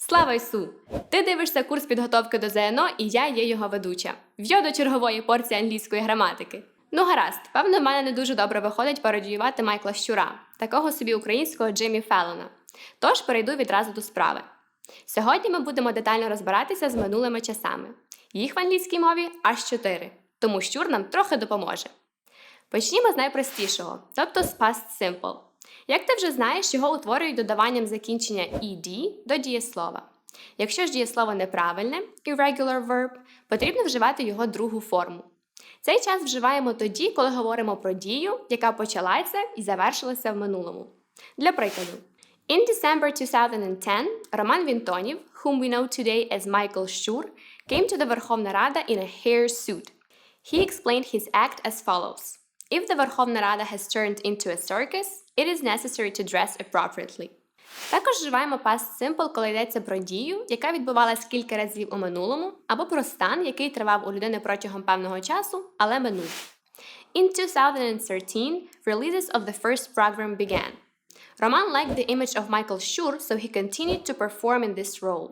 Слава Ісу! Ти дивишся курс підготовки до ЗНО, і я є його ведуча. В'йо до чергової порції англійської граматики. Ну гаразд, певно, в мене не дуже добре виходить пародіювати Майкла Щура, такого собі українського Джиммі Феллона. Тож перейду відразу до справи. Сьогодні ми будемо детально розбиратися з минулими часами. Їх в англійській мові аж чотири, тому щур нам трохи допоможе. Почнімо з найпростішого, тобто з past simple. Як ти вже знаєш, його утворюють додаванням закінчення ed до дієслова. Якщо ж дієслово неправильне, irregular verb, потрібно вживати його другу форму. Цей час вживаємо тоді, коли говоримо про дію, яка почалася і завершилася в минулому. Для прикладу, In December 2010, Роман Вінтонів, whom we know today as Michael Schur, came to the Верховна Рада in a hair suit. He explained his act as follows. If the Верховна Рада has turned into a circus, it is necessary to dress appropriately. Також вживаємо past simple, коли йдеться про дію, яка відбувалась кілька разів у минулому, або про стан, який тривав у людини протягом певного часу, але минув. In 2013, releases of the first program began. Roman liked the image of Michael Schur, so he continued to perform in this role.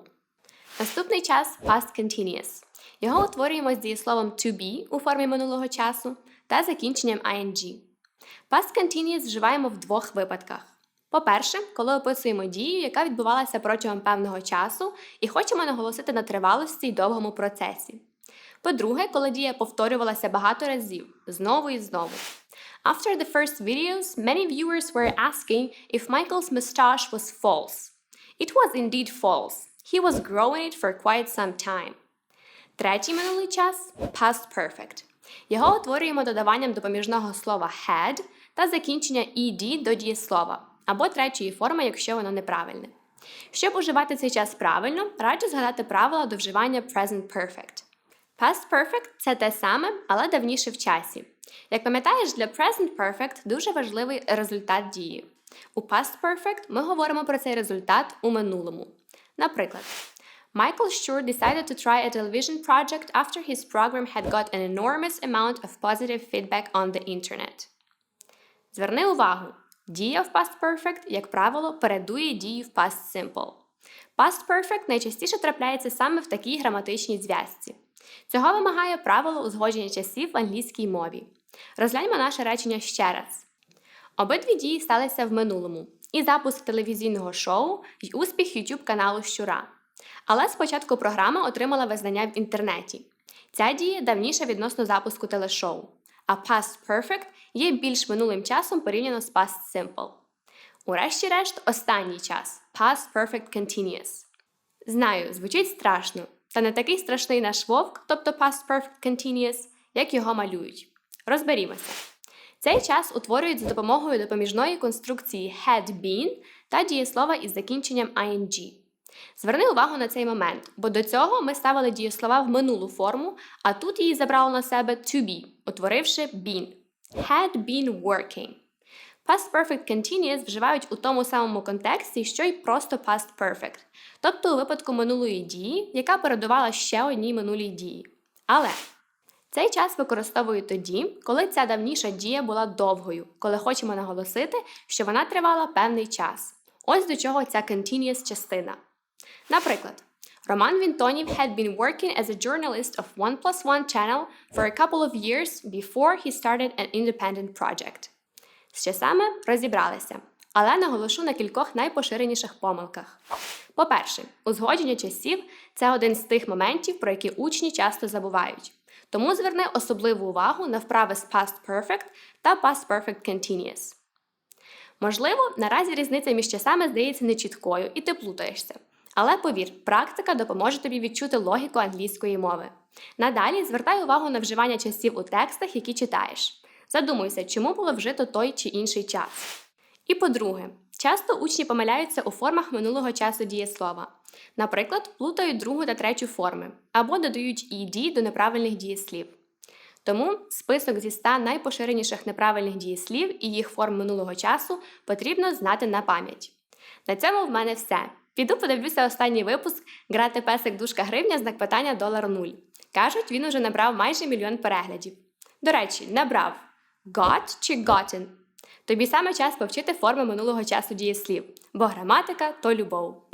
Наступний час past continuous. Його утворюємо з дієсловом to be у формі минулого часу та закінченням ing. Past continuous вживаємо в двох випадках. По-перше, коли описуємо дію, яка відбувалася протягом певного часу, і хочемо наголосити на тривалості й довгому процесі. По-друге, коли дія повторювалася багато разів, знову і знову. After the first videos, many viewers were asking if Michael's mustache was false. It was indeed false. He was growing it for quite some time. Третій минулий час past perfect. Його утворюємо додаванням допоміжного слова had та закінчення ed до дієслова або третьої форми, якщо воно неправильне. Щоб уживати цей час правильно, раджу згадати правила до вживання present perfect. Past perfect це те саме, але давніше в часі. Як пам'ятаєш, для present perfect дуже важливий результат дії. У past perfect ми говоримо про цей результат у минулому. Наприклад, Michael Schur decided to try a television project after his program had got an enormous amount of positive feedback on the internet. Зверни увагу, дія в past perfect, як правило, передує дії в past simple. Past perfect найчастіше трапляється саме в такій граматичній зв'язці. Цього вимагає правило узгодження часів в англійській мові. Розгляньмо наше речення ще раз. Обидві дії сталися в минулому: і запуск телевізійного шоу, і успіх YouTube каналу Щура. Але спочатку програма отримала визнання в інтернеті. Ця дія давніша відносно запуску телешоу, а past perfect є більш минулим часом порівняно з past simple. Урешті-решт, останній час past perfect continuous. Знаю, звучить страшно, та не такий страшний наш вовк, тобто past perfect continuous, як його малюють. Розберімося. Цей час утворюють за допомогою допоміжної конструкції had been та дієслова із закінченням ing. Зверни увагу на цей момент, бо до цього ми ставили дієслова в минулу форму, а тут її забрало на себе to be, утворивши been. Had been working. Past perfect continuous вживають у тому самому контексті, що й просто past perfect, тобто у випадку минулої дії, яка передувала ще одній минулій дії. Але цей час використовують тоді, коли ця давніша дія була довгою, коли хочемо наголосити, що вона тривала певний час. Ось до чого ця continuous частина. Наприклад, Роман Вінтонів had been working as a journalist of One Plus One channel for a couple of years before he started an independent project. З часами розібралися, але наголошу на кількох найпоширеніших помилках. По-перше, узгодження часів це один з тих моментів, про які учні часто забувають. Тому зверни особливу увагу на вправи з past perfect та past perfect continuous. Можливо, наразі різниця між часами здається нечіткою і ти плутаєшся. Але повір, практика допоможе тобі відчути логіку англійської мови. Надалі звертай увагу на вживання часів у текстах, які читаєш. Задумуйся, чому було вжито той чи інший час. І по-друге, часто учні помиляються у формах минулого часу дієслова. Наприклад, плутають другу та третю форми або додають «ed» до неправильних дієслів. Тому список зі 100 найпоширеніших неправильних дієслів і їх форм минулого часу потрібно знати на пам'ять. На цьому в мене все. Піду подивлюся останній випуск Грати песик дужка гривня знак питання долар нуль. Кажуть, він уже набрав майже мільйон переглядів. До речі, набрав got чи gotten. Тобі саме час повчити форми минулого часу дієслів, бо граматика то любов.